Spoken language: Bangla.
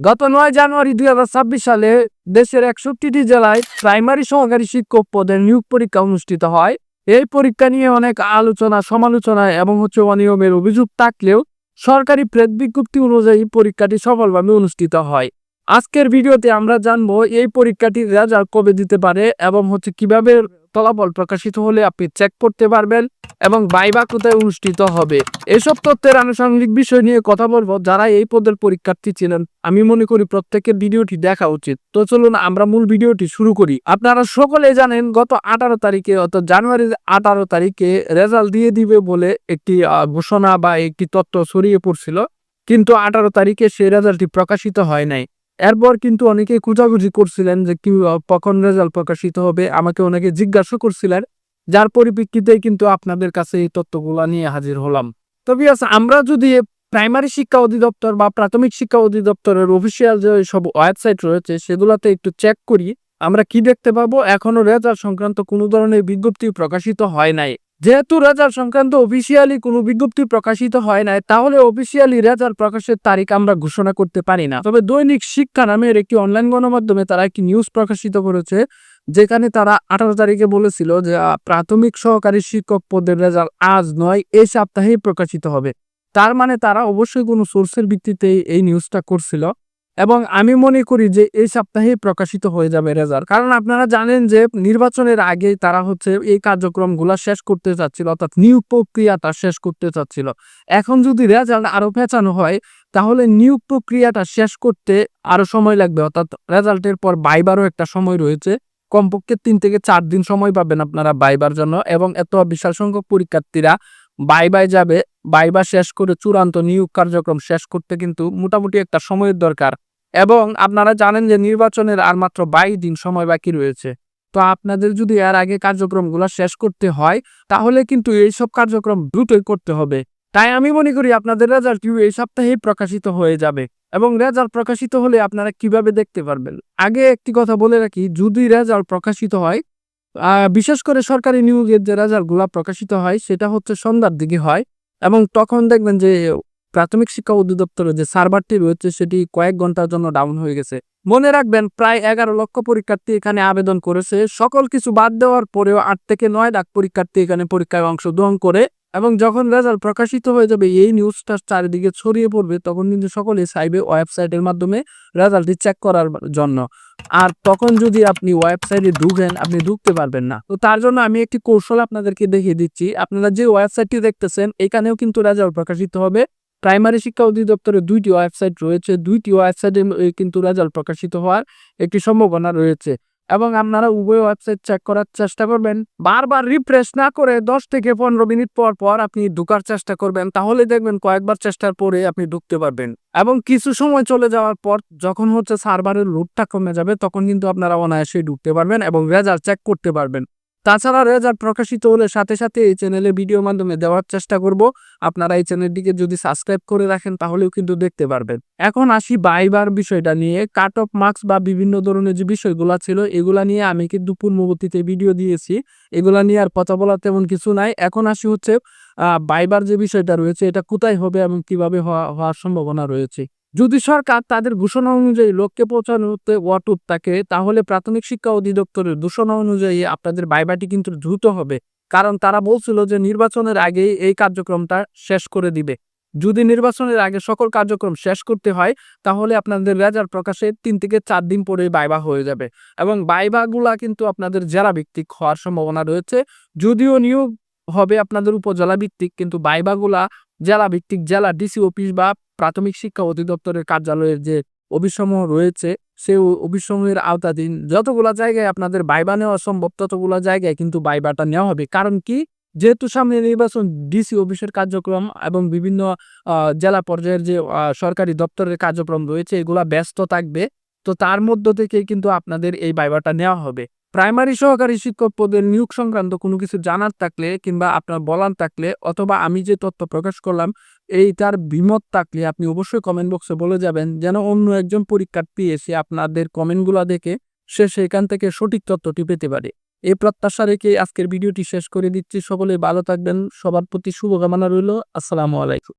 গত নয় জানুয়ারি দু হাজার ছাব্বিশ সালে দেশের একষট্টিটি জেলায় প্রাইমারি সহকারী শিক্ষক পদের নিয়োগ পরীক্ষা অনুষ্ঠিত হয়। এই পরীক্ষা নিয়ে অনেক আলোচনা, সমালোচনা এবং হচ্ছে অনিয়মের অভিযোগ থাকলেও সরকারি প্রেত বিজ্ঞপ্তি অনুযায়ী পরীক্ষাটি সফলভাবে অনুষ্ঠিত হয়। আজকের ভিডিওতে আমরা জানব এই পরীক্ষাটির রেজাল্ট কবে দিতে পারে এবং হচ্ছে কীভাবে ফলাফল প্রকাশিত হলে আপনি চেক করতে পারবেন এবং বাইবা কোথায় অনুষ্ঠিত হবে। এসব তথ্যের আনুষঙ্গিক বিষয় নিয়ে কথা বলব। যারা এই পদের পরীক্ষার্থী ছিলেন, আমি মনে করি প্রত্যেকের ভিডিওটি দেখা উচিত। তো চলুন আমরা মূল ভিডিওটি শুরু করি। আপনারা সকলে জানেন, গত আঠারো তারিখে অর্থাৎ জানুয়ারির আঠারো তারিখে রেজাল্ট দিয়ে দিবে বলে একটি ঘোষণা বা একটি তথ্য ছড়িয়ে পড়ছিল। কিন্তু আঠারো তারিখে সেই রেজাল্টটি প্রকাশিত হয় নাই। এরপর কিন্তু অনেকে খুঁজাখুঁজি করছিলেন যে কি কখন রেজাল্ট প্রকাশিত হবে। আমাকে অনেকে জিজ্ঞাসা করছিলেন। যার পরিপ্রেক্ষিতে কিন্তু আপনাদের কাছে এই তথ্যগুলা নিয়ে হাজির হলাম। তবে আমরা যদি প্রাইমারি শিক্ষা অধিদপ্তর বা প্রাথমিক শিক্ষা অধিদপ্তরের অফিসিয়াল যে সব ওয়েবসাইট রয়েছে, সেগুলোতে একটু চেক করি, আমরা কি দেখতে পাবো? এখনও রেজাল্ট সংক্রান্ত কোনো ধরনের বিজ্ঞপ্তি প্রকাশিত হয় নাই। যেহেতু রেজাল্ট সংক্রান্ত অফিসিয়ালি কোনো বিজ্ঞপ্তি প্রকাশিত হয় নাই, তাহলে অফিসিয়ালি রেজাল্ট প্রকাশের তারিখ আমরা ঘোষণা করতে পারি না। তবে দৈনিক শিক্ষা নামের একটি অনলাইন গণমাধ্যমে তারা একটি নিউজ প্রকাশিত করেছে, যেখানে তারা আঠারো তারিখে বলেছিল যে প্রাথমিক সহকারী শিক্ষক পদের রেজাল্ট আজ নয়, এই সপ্তাহেই প্রকাশিত হবে। তার মানে তারা অবশ্যই কোনো সোর্সের ভিত্তিতে এই নিউজটা করছিল। এবং আমি মনে করি যে এই সপ্তাহেই প্রকাশিত হয়ে যাবে রেজাল্ট কারণ আপনারা জানেন যে নির্বাচনের আগে তারা হচ্ছে এই কার্যক্রমগুলো শেষ করতে চাচ্ছিল, অর্থাৎ নিয়োগ প্রক্রিয়াটা শেষ করতে চাচ্ছিল। এখন যদি রেজাল্ট আরও পেঁচানো হয়, তাহলে নিয়োগ প্রক্রিয়াটা শেষ করতে আরও সময় লাগবে। অর্থাৎ রেজাল্টের পর বাইবারও একটা সময় রয়েছে। কমপক্ষে তিন থেকে চার দিন সময় পাবেন আপনারা বাইবার জন্য এবং এত বিশাল সংখ্যক পরীক্ষার্থীরা বাইবাই যাবে, বাই বা শেষ করে চূড়ান্ত নিয়োগ কার্যক্রম শেষ করতে কিন্তু মোটামুটি একটা সময়ের দরকার। এবং আপনারা জানেন যে নির্বাচনের আর মাত্র বাইশ দিন সময় বাকি রয়েছে। তো আপনাদের যদি এর আগে কার্যক্রমগুলো শেষ করতে হয়, তাহলে কিন্তু এইসব কার্যক্রম দ্রুতই করতে হবে। তাই আমি মনে করি আপনাদের রেজাল্ট এই সপ্তাহেই প্রকাশিত হয়ে যাবে। এবং রেজাল্ট প্রকাশিত হলে আপনারা কীভাবে দেখতে পারবেন? আগে একটি কথা বলে রাখি, যদি রেজাল্ট প্রকাশিত হয় বিশেষ করে সরকারি নিয়োগের যে রেজাল্টগুলো প্রকাশিত হয়, সেটা হচ্ছে সন্ধ্যার দিকে হয় এবং তখন দেখবেন যে প্রাথমিক শিক্ষা অধিদপ্তরের যে সার্ভারটি রয়েছে, সেটি কয়েক ঘণ্টার জন্য ডাউন হয়ে গেছে। মনে রাখবেন, প্রায় এগারো লক্ষ পরীক্ষার্থী এখানে আবেদন করেছে। সকল কিছু বাদ দেওয়ার পরেও আট থেকে নয় লাখ পরীক্ষার্থী এখানে পরীক্ষায় অংশগ্রহণ করে এবং যখন রেজাল্ট প্রকাশিত হয়ে যাবে, এই নিউজটা চারিদিকে ছড়িয়ে পড়বে, তখন কিন্তু সকলে চাইবে ওয়েবসাইটের মাধ্যমে রেজাল্টটি চেক করার জন্য। আর তখন যদি আপনি ওয়েবসাইটে ঢুকেন, আপনি ঢুকতে পারবেন না। তো তার জন্য আমি একটি কৌশল আপনাদেরকে দেখিয়ে দিচ্ছি। আপনারা যে ওয়েবসাইটটি দেখতেছেন, এখানেও কিন্তু রেজাল্ট প্রকাশিত হবে। প্রাইমারি শিক্ষা অধিদপ্তরের দুইটি ওয়েবসাইট রয়েছে। দুইটি ওয়েবসাইটে কিন্তু রেজাল্ট প্রকাশিত হওয়ার একটি সম্ভাবনা রয়েছে। এবং আপনারা উভয় ওয়েবসাইট চেক করার চেষ্টা করবেন। বারবার রিফ্রেশ না করে দশ থেকে পনেরো মিনিট পর পর আপনি ঢুকার চেষ্টা করবেন, তাহলে দেখবেন কয়েকবার চেষ্টার পরে আপনি ঢুকতে পারবেন। এবং কিছু সময় চলে যাওয়ার পর যখন হচ্ছে সার্ভারের লোডটা কমে যাবে, তখন কিন্তু আপনারা অনায়াসেই ঢুকতে পারবেন এবং রেজাল্ট চেক করতে পারবেন। তাছাড়া রেজাল্ট প্রকাশিত হলে সাথে সাথে এই চ্যানেলে ভিডিওর মাধ্যমে দেওয়ার চেষ্টা করব। আপনারা এই চ্যানেলটিকে যদি সাবস্ক্রাইব করে রাখেন, তাহলেও কিন্তু দেখতে পারবেন। এখন আসি বাইবার বিষয়টা নিয়ে। কাট অফ মার্কস বা বিভিন্ন ধরনের যে বিষয়গুলো ছিল, এগুলা নিয়ে আমি কিন্তু পূর্ববর্তীতে ভিডিও দিয়েছি। এগুলা নিয়ে আর কথা বলা তেমন কিছু নাই। এখন আসি হচ্ছে বাইবার যে বিষয়টা রয়েছে, এটা কোথায় হবে এবং কীভাবে হওয়া, হওয়ার সম্ভাবনা রয়েছে। যদি সরকার তাদের ঘোষণা অনুযায়ী লক্ষ্যে পৌঁছানোতে অটুট থাকে তাহলে প্রাথমিক শিক্ষা অধিদপ্তরের ঘোষণা অনুযায়ী আপনাদের বাইবাটি কিন্তু দ্রুত হবে। কারণ তারা বলছিল যে নির্বাচনের আগেই এই কার্যক্রমটা শেষ করে দিবে। যদি নির্বাচনের আগে সকল কার্যক্রম শেষ করতে হয়, তাহলে আপনাদের রেজাল্ট প্রকাশে তিন থেকে চার দিন পরে বাইবা হয়ে যাবে। এবং বাইবাগুলা কিন্তু আপনাদের জেলা ভিত্তিক হওয়ার সম্ভাবনা রয়েছে। যদিও নিয়োগ হবে আপনাদের উপজেলা ভিত্তিক, কিন্তু বাইবাগুলা জেলা ভিত্তিক, জেলা ডিসি অফিস বা প্রাথমিক শিক্ষা অধিদপ্তরের কার্যালয়ের যে অফিসসমূহ রয়েছে সেই অফিসসমূহের আওতাধীন যতগুলা জায়গায় আপনাদের বাইবা নেওয়া সম্ভব, ততগুলা জায়গায় কিন্তু বাইবাটা নেওয়া হবে। কারণ কি? যেহেতু সামনে নির্বাচন ডিসি অফিসের কার্যক্রম এবং বিভিন্ন জেলা পর্যায়ের যে সরকারি দপ্তরের কার্যক্রম রয়েছে, এগুলা ব্যস্ত থাকবে। তো তার মধ্য থেকে কিন্তু আপনাদের এই বাইবাটা নেওয়া হবে। প্রাইমারি সহকারী শিক্ষক পদের নিয়োগ সংক্রান্ত কোনো কিছু জানার থাকলে কিংবা আপনার বলার থাকলে অথবা আমি যে তথ্য প্রকাশ করলাম, এইটার বিমত থাকলে আপনি অবশ্যই কমেন্ট বক্সে বলে যাবেন যেন অন্য একজন পরীক্ষার্থী এসে আপনাদের কমেন্টগুলো দেখে সে সেখান থেকে সঠিক তথ্যটি পেতে পারে। এই প্রত্যাশা রেখে আজকের ভিডিওটি শেষ করে দিচ্ছি। সকলে ভালো থাকবেন। সবার প্রতি শুভকামনা রইল। আসসালামু আলাইকুম।